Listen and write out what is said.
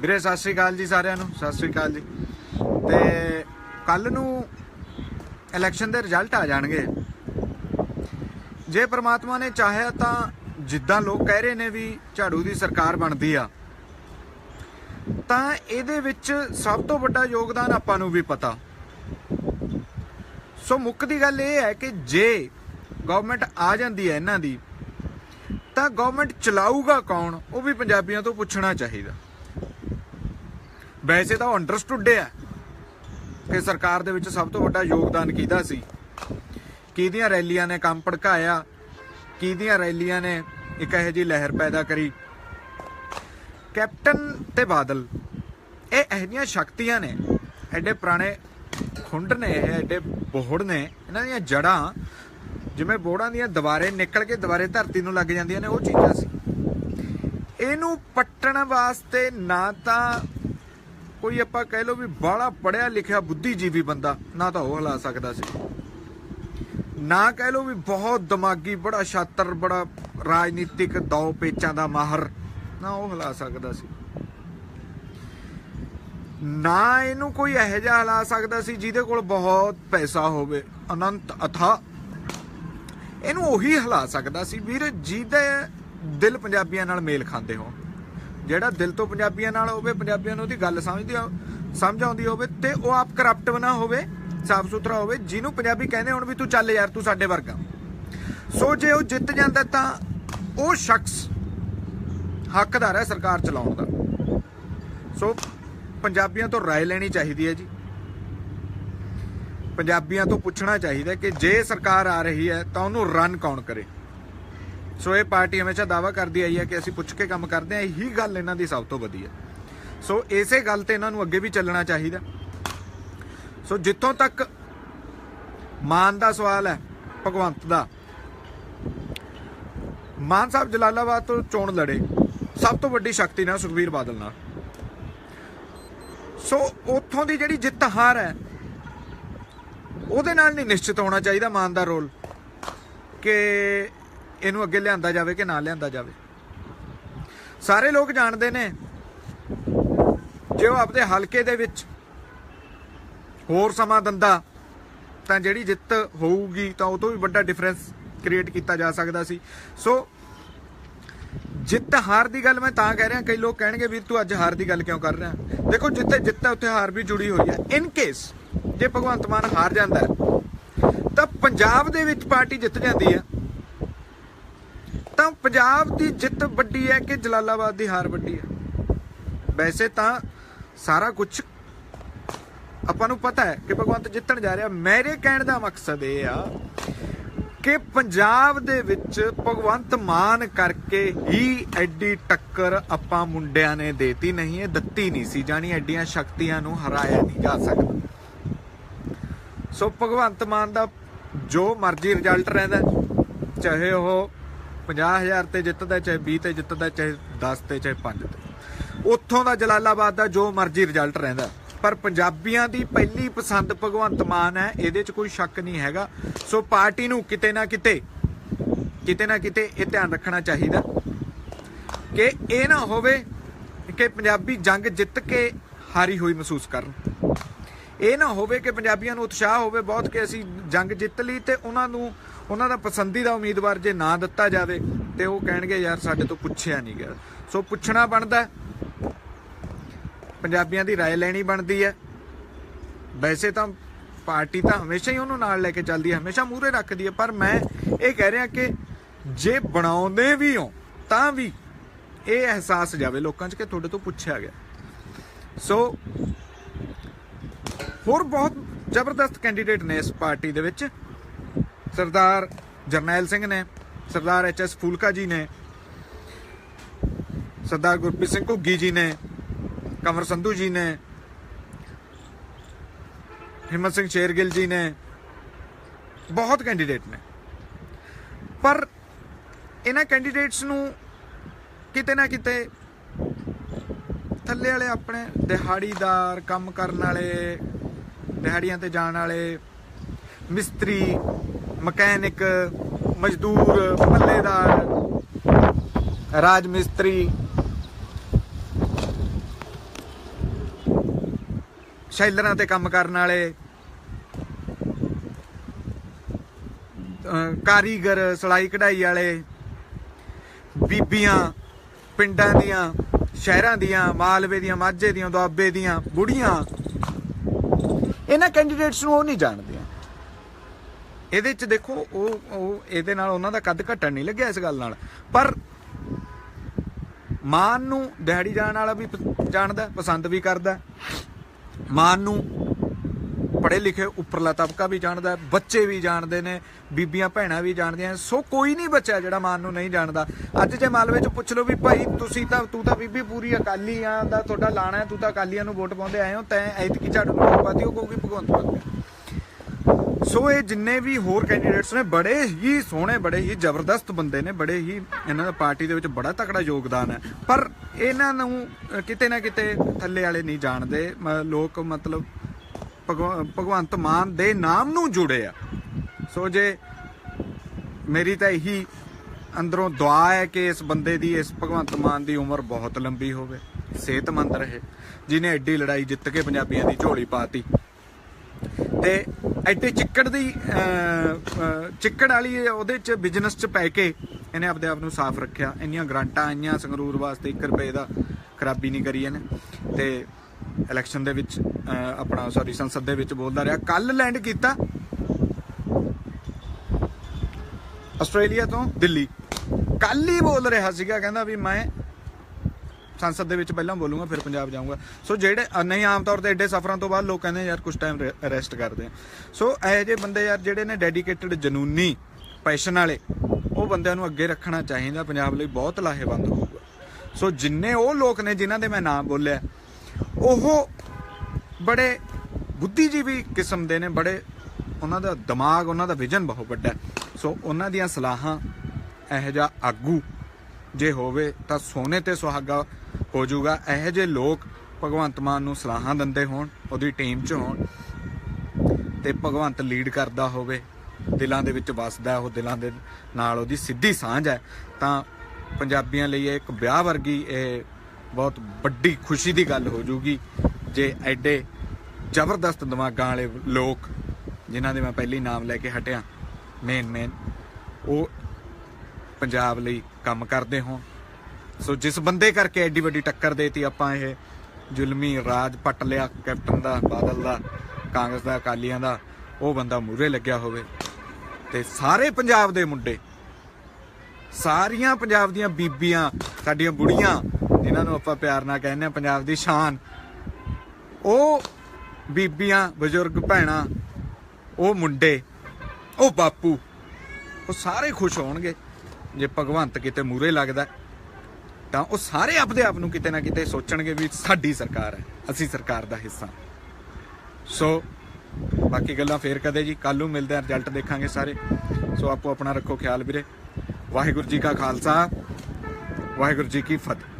ਵੀਰੇ, ਸਤਿ ਸ੍ਰੀ ਅਕਾਲ ਜੀ ਸਾਰਿਆਂ ਨੂੰ, ਸਤਿ ਸ੍ਰੀ ਅਕਾਲ ਜੀ। ਤੇ ਕੱਲ ਨੂੰ ਇਲੈਕਸ਼ਨ ਦੇ ਰਿਜ਼ਲਟ ਆ ਜਾਣਗੇ। ਜੇ ਪ੍ਰਮਾਤਮਾ ਨੇ ਚਾਹਿਆ ਤਾਂ ਜਿੱਦਾਂ ਲੋਕ ਕਹਿ ਰਹੇ ਨੇ ਵੀ ਝਾੜੂ ਦੀ ਸਰਕਾਰ ਬਣਦੀ ਆ, ਤਾਂ ਇਹਦੇ ਵਿੱਚ ਸਭ ਤੋਂ ਵੱਡਾ ਯੋਗਦਾਨ ਆਪਾਂ ਨੂੰ ਵੀ ਪਤਾ। ਸੋ ਮੁੱਖ ਦੀ ਗੱਲ ਇਹ ਹੈ ਕਿ ਜੇ ਗਵਰਨਮੈਂਟ ਆ ਜਾਂਦੀ ਹੈ ਇਹਨਾਂ ਦੀ, ਤਾਂ ਗਵਰਨਮੈਂਟ ਚਲਾਊਗਾ ਕੌਣ? ਉਹ ਵੀ ਪੰਜਾਬੀਆਂ ਤੋਂ ਪੁੱਛਣਾ ਚਾਹੀਦਾ। ਵੈਸੇ ਤਾਂ ਉਹ ਅੰਡਰਸਟੂਡ ਹੈ ਕਿ ਸਰਕਾਰ ਦੇ ਵਿੱਚ ਸਭ ਤੋਂ ਵੱਡਾ ਯੋਗਦਾਨ ਕਿਹਦਾ ਸੀ? ਕਿਹਦੀਆਂ ਰੈਲੀਆਂ ਨੇ ਕੰਮ ਭੜਕਾਇਆ? ਕਿਹਦੀਆਂ ਰੈਲੀਆਂ ਨੇ ਇੱਕ ਇਹੋ ਜਿਹੀ ਲਹਿਰ ਪੈਦਾ ਕਰੀ? ਕੈਪਟਨ ਤੇ ਬਾਦਲ, ਇਹ ਇਹੋ ਜਿਹੀਆਂ ਸ਼ਕਤੀਆਂ ਨੇ, ਐਡੇ ਪੁਰਾਣੇ ਖੁੰਡ ਨੇ, ਇਹ ਐਡੇ ਬੋਹੜ ਨੇ, ਇਹਨਾਂ ਦੀਆਂ ਜੜਾਂ ਜਿਵੇਂ ਬੋੜਾਂ ਦੀਆਂ ਦੁਬਾਰੇ ਨਿਕਲ ਕੇ ਦੁਬਾਰੇ ਧਰਤੀ ਨੂੰ ਲੱਗ ਜਾਂਦੀਆਂ ਨੇ, ਉਹ ਚੀਜ਼ਾਂ ਸੀ। ਇਹਨੂੰ ਪੱਟਣ ਵਾਸਤੇ ਨਾ ਤਾਂ ਕੋਈ ਆਪਾਂ ਕਹਿ ਲਓ ਵੀ ਬਾਹਲਾ ਪੜਿਆ ਲਿਖਿਆ ਬੁੱਧੀਜੀਵੀ ਬੰਦਾ, ਨਾ ਤਾਂ ਉਹ ਹਲਾ ਸਕਦਾ ਸੀ। ਨਾ ਕਹਿ ਲਓ ਵੀ ਬਹੁਤ ਦਿਮਾਗੀ, ਬੜਾ ਛਾਤਰ, ਬੜਾ ਰਾਜਨੀਤਿਕ ਦੌ ਪੇਚਾਂ ਦਾ ਮਾਹਰ, ਨਾ ਉਹ ਹਿਲਾ ਸਕਦਾ ਸੀ। ਨਾ ਇਹਨੂੰ ਕੋਈ ਇਹੋ ਜਿਹਾ ਹਿਲਾ ਸਕਦਾ ਸੀ ਜਿਹਦੇ ਕੋਲ ਬਹੁਤ ਪੈਸਾ ਹੋਵੇ, ਅਨੰਤ ਅਥਾ। ਇਹਨੂੰ ਉਹੀ ਹਿਲਾ ਸਕਦਾ ਸੀ, ਵੀਰ, ਜਿਹਦੇ ਦਿਲ ਪੰਜਾਬੀਆਂ ਨਾਲ ਮੇਲ ਖਾਂਦੇ ਹੋਣ। ਜਿਹੜਾ ਦਿਲ ਤੋਂ ਪੰਜਾਬੀਆਂ ਨਾਲ ਹੋਵੇ ਪੰਜਾਬੀਆਂ ਨੂੰ ਉਹਦੀ ਗੱਲ ਸਮਝਦੀ ਹੋ- ਸਮਝ ਆਉਂਦੀ ਹੋਵੇ ਤੇ ਉਹ ਆਪ ਕਰਪਟ ਨਾ ਹੋਵੇ ਸਾਫ ਸੁਥਰਾ ਹੋਵੇ ਜਿਹਨੂੰ ਪੰਜਾਬੀ ਕਹਿੰਦੇ ਹੁਣ ਵੀ ਤੂੰ ਚੱਲ ਯਾਰ ਤੂੰ ਸਾਡੇ ਵਰਗਾ ਸੋ ਜੇ ਉਹ ਜਿੱਤ ਜਾਂਦਾ ਤਾਂ ਉਹ ਸ਼ਖਸ ਹੱਕਦਾਰ ਹੈ ਸਰਕਾਰ ਚਲਾਉਣ ਦਾ ਸੋ ਪੰਜਾਬੀਆਂ ਤੋਂ رائے ਲੈਣੀ ਚਾਹੀਦੀ ਹੈ ਜੀ ਪੰਜਾਬੀਆਂ ਤੋਂ ਪੁੱਛਣਾ ਚਾਹੀਦਾ ਕਿ ਜੇ ਸਰਕਾਰ ਆ ਰਹੀ ਹੈ ਤਾਂ ਉਹਨੂੰ ਰਨ ਕੌਣ ਕਰੇ ਸੋ ਇਹ ਪਾਰਟੀ ਹਮੇਸ਼ਾ ਦਾਵਾ ਕਰਦੀ ਆਈ ਹੈ ਕਿ ਅਸੀਂ ਪੁੱਛ ਕੇ ਕੰਮ ਕਰਦੇ ਹਾਂ, ਇਹੀ ਗੱਲ ਇਹਨਾਂ ਦੀ ਸਭ ਤੋਂ ਵਧੀਆ। ਸੋ ਇਸੇ ਗੱਲ ਤੇ ਇਹਨਾਂ ਨੂੰ ਅੱਗੇ ਵੀ ਚੱਲਣਾ ਚਾਹੀਦਾ। ਸੋ ਜਿੱਥੋਂ ਤੱਕ ਮਾਨ ਦਾ ਸਵਾਲ ਹੈ, ਭਗਵੰਤ ਦਾ, ਮਾਨ ਸਾਹਿਬ ਜਲਾਲਾਬਾਦ ਤੋਂ ਚੋਣ ਲੜੇ, ਸਭ ਤੋਂ ਵੱਡੀ ਸ਼ਕਤੀ ਨਾਲ ਸੁਖਬੀਰ ਬਾਦਲ ਨਾਲ। ਸੋ ਉੱਥੋਂ ਦੀ ਜਿਹੜੀ ਜਿੱਤ ਹਾਰ ਹੈ, ਉਹਦੇ ਨਾਲ ਨਹੀਂ ਨਿਸ਼ਚਿਤ ਹੋਣਾ ਚਾਹੀਦਾ ਮਾਨ ਦਾ ਰੋਲ ਕਿ ਇਹਨੂੰ ਅੱਗੇ ਲਿਆਂਦਾ ਜਾਵੇ ਕਿ ਨਾ ਲਿਆਂਦਾ ਜਾਵੇ। ਸਾਰੇ ਲੋਕ ਜਾਣਦੇ ਨੇ, ਜੇ ਉਹ ਆਪਦੇ ਹਲਕੇ ਦੇ ਵਿੱਚ ਹੋਰ ਸਮਾਂ ਦਿੰਦਾ, ਤਾਂ ਜਿਹੜੀ ਜਿੱਤ ਹੋਊਗੀ ਤਾਂ ਉਹ ਤੋਂ ਵੀ ਵੱਡਾ ਡਿਫਰੈਂਸ ਕ੍ਰੀਏਟ ਕੀਤਾ ਜਾ ਸਕਦਾ ਸੀ। ਸੋ ਜਿੱਤ ਹਾਰ ਦੀ ਗੱਲ ਮੈਂ ਤਾਂ ਕਹਿ ਰਿਹਾ, ਕਈ ਲੋਕ ਕਹਿਣਗੇ, ਵੀਰ, ਤੂੰ ਅੱਜ ਹਾਰ ਦੀ ਗੱਲ ਕਿਉਂ ਕਰ ਰਿਹਾ? ਦੇਖੋ, ਜਿੱਥੇ ਜਿੱਤ ਹੈ, ਉੱਥੇ ਹਾਰ ਵੀ ਜੁੜੀ ਹੋਈ ਹੈ। ਇਨ ਕੇਸ ਜੇ ਭਗਵੰਤ ਮਾਨ ਹਾਰ ਜਾਂਦਾ ਤਾਂ ਪੰਜਾਬ ਦੇ ਵਿੱਚ ਪਾਰਟੀ ਜਿੱਤ ਜਾਂਦੀ ਹੈ। ਤਾਂ ਪੰਜਾਬ ਦੀ ਜਿੱਤ ਵੱਡੀ ਹੈ ਕਿ ਜਲਾਲਾਬਾਦ ਦੀ ਹਾਰ ਵੱਡੀ ਹੈ? ਵੈਸੇ ਤਾਂ ਸਾਰਾ ਕੁਝ ਆਪਾਂ ਨੂੰ ਪਤਾ ਹੈ ਕਿ ਭਗਵੰਤ ਜਿੱਤਣ ਜਾ ਰਿਹਾ। ਮੇਰੇ ਕਹਿਣ ਦਾ ਮਕਸਦ ਇਹ ਆ ਕਿ ਪੰਜਾਬ ਦੇ ਵਿੱਚ ਭਗਵੰਤ ਮਾਨ ਕਰਕੇ ਹੀ ਐਡੀ ਟੱਕਰ ਆਪਾਂ ਮੁੰਡਿਆਂ ਨੇ ਦੇਤੀ ਨਹੀਂ, ਇਹ ਦਿੱਤੀ ਨਹੀਂ ਸੀ ਜਾਨੀ ਐਡੀਆਂ ਸ਼ਕਤੀਆਂ ਨੂੰ ਹਰਾਇਆ ਨਹੀਂ ਜਾ ਸਕਦਾ। ਸੋ ਭਗਵੰਤ ਮਾਨ ਦਾ ਜੋ ਮਰਜ਼ੀ ਰਿਜ਼ਲਟ ਰਹਿੰਦਾ, ਚਾਹੇ ਉਹ 50000 ਤੇ ਜਿੱਤਦਾ ਚਾਹੇ 20 ਤੇ ਜਿੱਤਦਾ ਚਾਹੇ 10 ਤੇ ਚਾਹੇ 5 ਤੇ। ਉੱਥੋਂ ਦਾ ਜਲਾਲਾਬਾਦ ਦਾ ਜੋ ਮਰਜ਼ੀ ਰਿਜ਼ਲਟ ਰਹਿੰਦਾ। ਪਰ ਪੰਜਾਬੀਆਂ ਦੀ ਪਹਿਲੀ ਪਸੰਦ ਭਗਵੰਤ ਮਾਨ ਹੈ, ਇਹਦੇ 'ਚ ਕੋਈ ਸ਼ੱਕ ਨਹੀਂ ਹੈਗਾ। ਸੋ ਪਾਰਟੀ ਨੂੰ ਕਿਤੇ ਨਾ ਕਿਤੇ ਕਿਤੇ ਨਾ ਕਿਤੇ ਇਹ ਧਿਆਨ ਰੱਖਣਾ ਚਾਹੀਦਾ। ਕਿ ਇਹ ਨਾ ਹੋਵੇ ਕਿ ਪੰਜਾਬੀ ਜੰਗ ਜਿੱਤ ਕੇ ਹਾਰੀ ਹੋਈ ਮਹਿਸੂਸ ਕਰਨ। ਇਹ ਨਾ ਹੋਵੇ ਕਿ ਪੰਜਾਬੀਆਂ ਨੂੰ ਉਤਸ਼ਾਹ ਹੋਵੇ ਬਹੁਤ ਕਿ ਅਸੀਂ ਜੰਗ ਜਿੱਤ ਲਈ ਤੇ ਉਹਨਾਂ ਨੂੰ ਉਹਨਾਂ ਦਾ ਪਸੰਦੀਦਾ ਉਮੀਦਵਾਰ ਜੇ ਨਾ ਦਿੱਤਾ ਜਾਵੇ ਤੇ ਉਹ ਕਹਿਣਗੇ ਯਾਰ ਸਾਡੇ ਤੋਂ ਪੁੱਛਿਆ ਨਹੀਂ ਗਿਆ ਸੋ ਪੁੱਛਣਾ ਬਣਦਾ ਹੈ। ਪੰਜਾਬੀਆਂ ਦੀ رائے ਲੈਣੀ ਬਣਦੀ ਹੈ ਵੈਸੇ ਤਾਂ ਪਾਰਟੀ ਤਾਂ ਹਮੇਸ਼ਾ ਹੀ ਉਹਨੂੰ ਨਾਲ ਲੈ ਕੇ ਚੱਲਦੀ ਹੈ ਹਮੇਸ਼ਾ ਮੂਹਰੇ ਰੱਖਦੀ ਹੈ ਪਰ ਮੈਂ ਇਹ ਕਹਿ ਰਿਹਾ ਕਿ ਜੇ ਬਣਾਉਂਦੇ ਵੀ ਹੋ ਤਾਂ ਵੀ ਇਹ ਅਹਿਸਾਸ ਜਾਵੇ ਲੋਕਾਂ 'ਚ ਕਿ ਤੁਹਾਡੇ ਤੋਂ ਪੁੱਛਿਆ ਗਿਆ ਸੋ ਹੋਰ ਬਹੁਤ ਜ਼ਬਰਦਸਤ ਕੈਂਡੀਡੇਟ ਨੇ ਇਸ ਪਾਰਟੀ ਦੇ ਵਿੱਚ ਸਰਦਾਰ ਜਰਨੈਲ ਸਿੰਘ ਨੇ, ਸਰਦਾਰ ਐਚ ਐਸ ਫੂਲਕਾ ਜੀ ਨੇ, ਸਰਦਾਰ ਗੁਰਪ੍ਰੀਤ ਸਿੰਘ ਘੁੱਗੀ ਜੀ ਨੇ, ਕਮਰ ਸੰਧੂ ਜੀ ਨੇ, ਹਿੰਮਤ ਸਿੰਘ ਸ਼ੇਰਗਿੱਲ ਜੀ ਨੇ, ਬਹੁਤ ਕੈਂਡੀਡੇਟ ਨੇ। ਪਰ ਇਹਨਾਂ ਕੈਂਡੀਡੇਟਸ ਨੂੰ ਕਿਤੇ ਨਾ ਕਿਤੇ ਥੱਲੇ ਵਾਲੇ ਆਪਣੇ ਦਿਹਾੜੀਦਾਰ, ਕੰਮ ਕਰਨ ਵਾਲੇ, ਦਿਹਾੜੀਆਂ ਤੇ ਜਾਣ ਵਾਲੇ, ਮਿਸਤਰੀ ਮਕੈਨਿਕ, ਮਜ਼ਦੂਰ ਪੱਲੇਦਾਰ ਰਾਜ ਮਿਸਤਰੀ ਸ਼ੈਲਰਾਂ ਤੇ ਕੰਮ ਕਰਨ ਵਾਲੇ ਕਾਰੀਗਰ, ਸਲਾਈ ਕਢਾਈ ਵਾਲੇ, ਬੀਬੀਆਂ, ਪਿੰਡਾਂ ਦੀਆਂ, ਸ਼ਹਿਰਾਂ ਦੀਆਂ, ਮਾਲਵੇ ਦੀਆਂ, ਮਾਝੇ ਦੀਆਂ, ਦੁਆਬੇ ਦੀਆਂ ਬੁੜੀਆਂ। ਇਹਨਾਂ ਕੈਂਡੀਡੇਟਸ ਨੂੰ ਉਹ ਨਹੀਂ ਜਾਣਦੇ। ਇਹਦੇ ਚ ਦੇਖੋ, ਉਹ ਉਹ ਇਹਦੇ ਨਾਲ ਉਹਨਾਂ ਦਾ ਕੱਦ ਘਟਣ ਨਹੀਂ ਲੱਗਿਆ ਇਸ ਗੱਲ ਨਾਲ। ਪਰ ਮਾਨ ਨੂੰ ਦਿਹਾੜੀ ਜਾਣ ਵਾਲਾ ਵੀ ਜਾਣਦਾ, ਪਸੰਦ ਵੀ ਕਰਦਾ। ਮਾਨ ਨੂੰ ਪੜ੍ਹੇ ਲਿਖੇ ਉੱਪਰਲਾ ਤਬਕਾ ਵੀ ਜਾਣਦਾ, ਬੱਚੇ ਵੀ ਜਾਣਦੇ ਨੇ, ਬੀਬੀਆਂ ਭੈਣਾਂ ਵੀ ਜਾਣਦੀਆਂ ਸੋ ਕੋਈ ਨਹੀਂ ਬੱਚਾ ਜਿਹੜਾ ਮਾਨ ਨੂੰ ਨਹੀਂ ਜਾਣਦਾ। ਅੱਜ ਜੇ ਮਾਲਵੇ ਚ ਪੁੱਛ ਲਓ ਵੀ ਭਾਈ ਤੁਸੀਂ ਤਾਂ, ਤੂੰ ਤਾਂ ਬੀਬੀ ਪੂਰੀ ਅਕਾਲੀਆਂ ਦਾ ਤੁਹਾਡਾ ਲਾਣਾ ਤੂੰ ਤਾਂ ਅਕਾਲੀਆਂ ਨੂੰ ਵੋਟ ਪਾਉਂਦੇ ਆਏ ਹੋ, ਤੈਂ ਐਤਕੀ ਝਾੜੂ ਨੂੰ ਵੋਟ ਪਾਤੀ, ਉਹ ਕਹੂਗੀ ਭਗਵੰਤ ਮਾਨ। ਸੋ ਇਹ ਜਿੰਨੇ ਵੀ ਹੋਰ ਕੈਂਡੀਡੇਟਸ ਨੇ, ਬੜੇ ਹੀ ਸੋਹਣੇ, ਬੜੇ ਹੀ ਜ਼ਬਰਦਸਤ ਬੰਦੇ ਨੇ, ਬੜੇ ਹੀ ਇਹਨਾਂ ਦਾ ਪਾਰਟੀ ਦੇ ਵਿੱਚ ਬੜਾ ਤਕੜਾ ਯੋਗਦਾਨ ਹੈ। ਪਰ ਇਹਨਾਂ ਨੂੰ ਕਿਤੇ ਨਾ ਕਿਤੇ ਥੱਲੇ ਵਾਲੇ ਨਹੀਂ ਜਾਣਦੇ, ਮ- ਲੋਕ ਮਤਲਬ ਭਗਵ- ਭਗਵੰਤ ਮਾਨ ਦੇ ਨਾਮ ਨੂੰ ਜੁੜੇ ਆ। ਸੋ ਜੇ ਮੇਰੀ ਤਾਂ ਇਹੀ ਅੰਦਰੋਂ ਦੁਆ ਹੈ ਕਿ ਇਸ ਬੰਦੇ ਦੀ, ਇਸ ਭਗਵੰਤ ਮਾਨ ਦੀ ਉਮਰ ਬਹੁਤ ਲੰਬੀ ਹੋਵੇ, ਸਿਹਤਮੰਦ ਰਹੇ ਜਿਨੇ ਐਡੀ ਲੜਾਈ ਜਿੱਤ ਕੇ ਪੰਜਾਬੀਆਂ ਦੀ ਝੋਲੀ ਪਾਤੀ। ਤੇ ਐਡੇ ਚਿੱਕੜ ਦੀ ਚਿੱਕੜ ਵਾਲੀ ਉਹਦੇ ਚ ਬਿਜ਼ਨਸ ਚ ਪੈ ਕੇ ਇਹਨੇ ਆਪਦੇ ਆਪ ਨੂੰ ਸਾਫ਼ ਰੱਖਿਆ। ਇੰਨੀਆਂ ਗਰਾਂਟਾਂ ਆਈਆਂ ਸੰਗਰੂਰ ਵਾਸਤੇ 1 ਰੁਪਏ ਦਾ ਖਰਾਬੀ ਨਹੀਂ ਕਰੀ ਇਹਨੇ। ਤੇ ਇਲੈਕਸ਼ਨ ਦੇ ਵਿੱਚ ਆਪਣਾ ਸੌਰੀ ਸੰਸਦ ਦੇ ਵਿੱਚ ਬੋਲਦਾ ਰਿਹਾ। ਕੱਲ ਲੈਂਡ ਕੀਤਾ ਆਸਟ੍ਰੇਲੀਆ ਤੋਂ ਦਿੱਲੀ। ਕੱਲ ਹੀ ਬੋਲ ਰਿਹਾ ਸੀਗਾ, ਕਹਿੰਦਾ ਵੀ ਮੈਂ ਸੰਸਦ ਦੇ ਵਿੱਚ ਪਹਿਲਾਂ ਬੋਲੂੰਗਾ, ਫਿਰ ਪੰਜਾਬ ਜਾਊਂਗਾ। ਸੋ ਜਿਹੜੇ ਨਹੀਂ, ਆਮ ਤੌਰ ਤੇ ਐਡੇ ਸਫ਼ਰਾਂ ਤੋਂ ਬਾਅਦ ਲੋਕ ਕਹਿੰਦੇ ਯਾਰ ਕੁਝ ਟਾਈਮ ਰੈਸਟ ਕਰਦੇ ਆ। ਸੋ ਇਹ ਜੇ ਬੰਦੇ ਯਾਰ, ਜਿਹੜੇ ਨੇ ਡੈਡੀਕੇਟਡ ਜਨੂਨੀ ਪੈਸ਼ਨ ਵਾਲੇ, ਉਹ ਬੰਦਿਆਂ ਨੂੰ ਅੱਗੇ ਰੱਖਣਾ ਚਾਹੀਦਾ, ਪੰਜਾਬ ਲਈ ਬਹੁਤ ਲਾਹੇਵੰਦ ਹੋਊਗਾ। ਸੋ ਜਿੰਨੇ ਉਹ ਲੋਕ ਨੇ ਜਿਨ੍ਹਾਂ ਦੇ ਮੈਂ ਨਾਮ ਬੋਲਿਆ, ਉਹ ਬੜੇ ਬੁੱਧੀਜੀਵੀ ਕਿਸਮ ਦੇ ਨੇ, ਬੜੇ ਉਹਨਾਂ ਦਾ ਦਿਮਾਗ, ਉਹਨਾਂ ਦਾ ਵਿਜ਼ਨ ਬਹੁਤ ਵੱਡਾ। ਸੋ ਉਹਨਾਂ ਦੀਆਂ ਸਲਾਹਾਂ, ਇਹੋ ਜਿਹਾ ਆਗੂ ਜੇ ਹੋਵੇ ਤਾਂ ਸੋਨੇ ਤੇ ਸੁਹਾਗਾ ਹੋ ਜਾਊਗਾ ਇਹੋ ਜਿਹੇ ਲੋਕ ਭਗਵੰਤ ਮਾਨ ਨੂੰ ਸਲਾਹਾਂ ਦਿੰਦੇ ਹੋਣ, ਉਹਦੀ ਟੀਮ 'ਚ ਹੋਣ ਤੇ ਭਗਵੰਤ ਲੀਡ ਕਰਦਾ ਹੋਵੇ। ਦਿਲਾਂ ਦੇ ਵਿੱਚ ਵੱਸਦਾ, ਉਹ ਦਿਲਾਂ ਦੇ ਨਾਲ ਉਹਦੀ ਸਿੱਧੀ ਸਾਂਝ ਹੈ। ਤਾਂ ਪੰਜਾਬੀਆਂ ਲਈ ਇਹ ਇੱਕ ਵਿਆਹ ਵਰਗੀ ਇਹ ਬਹੁਤ ਵੱਡੀ ਖੁਸ਼ੀ ਦੀ ਗੱਲ ਹੋ ਜੂਗੀ ਜੇ ਐਡੇ ਜ਼ਬਰਦਸਤ ਦਿਮਾਗਾਂ ਵਾਲੇ ਲੋਕ, ਜਿਨ੍ਹਾਂ ਦੇ ਮੈਂ ਪਹਿਲੀ ਨਾਮ ਲੈ ਕੇ ਹਟਿਆ ਮੇਨ ਮੇਨ ਉਹ ਪੰਜਾਬ ਲਈ ਕੰਮ ਕਰਦੇ ਹੋਣ। ਸੋ ਜਿਸ ਬੰਦੇ ਕਰਕੇ ਐਡੀ ਵੱਡੀ ਟੱਕਰ ਦੇਤੀ ਆਪਾਂ ਇਹ ਜ਼ੁਲਮੀ ਰਾਜ ਪੱਟ ਲਿਆ, ਕੈਪਟਨ ਦਾ, ਬਾਦਲ ਦਾ, ਕਾਂਗਰਸ ਦਾ, ਅਕਾਲੀਆਂ ਦਾ, ਉਹ ਬੰਦਾ ਮੂਰੇ ਲੱਗਿਆ ਹੋਵੇ। ਤੇ ਸਾਰੇ ਪੰਜਾਬ ਦੇ ਮੁੰਡੇ, ਸਾਰੀਆਂ ਪੰਜਾਬ ਦੀਆਂ ਬੀਬੀਆਂ, ਸਾਡੀਆਂ ਬੁੜੀਆਂ, ਜਿਨ੍ਹਾਂ ਨੂੰ ਆਪਾਂ ਪਿਆਰ ਨਾਲ ਕਹਿੰਦੇ ਆ ਪੰਜਾਬ ਦੀ ਸ਼ਾਨ, ਉਹ ਬੀਬੀਆਂ, ਬਜ਼ੁਰਗ ਭੈਣਾਂ, ਉਹ ਮੁੰਡੇ, ਉਹ ਬਾਪੂ, ਉਹ ਸਾਰੇ ਖੁਸ਼ ਹੋਣਗੇ। ਜੇ ਭਗਵੰਤ ਕਿਤੇ ਮੂਰੇ ਲੱਗਦਾ ਤਾਂ ਉਹ ਸਾਰੇ ਆਪਦੇ ਆਪ ਨੂੰ ਕਿਤੇ ਨਾ ਕਿਤੇ ਸੋਚਣਗੇ ਵੀ ਸਾਡੀ ਸਰਕਾਰ ਹੈ, ਅਸੀਂ ਸਰਕਾਰ ਦਾ ਹਿੱਸਾ। ਸੋ ਬਾਕੀ ਗੱਲਾਂ ਫੇਰ ਕਦੇ ਜੀ ਕੱਲ ਨੂੰ ਮਿਲਦੇ ਆ ਰਿਜ਼ਲਟ ਦੇਖਾਂਗੇ ਸਾਰੇ। ਸੋ ਆਪੋ ਆਪਣਾ ਰੱਖੋ ਖਿਆਲ ਵੀਰੇ। ਵਾਹਿਗੁਰੂ ਜੀ ਕਾ ਖਾਲਸਾ, ਵਾਹਿਗੁਰੂ ਜੀ ਕੀ ਫਤਿਹ।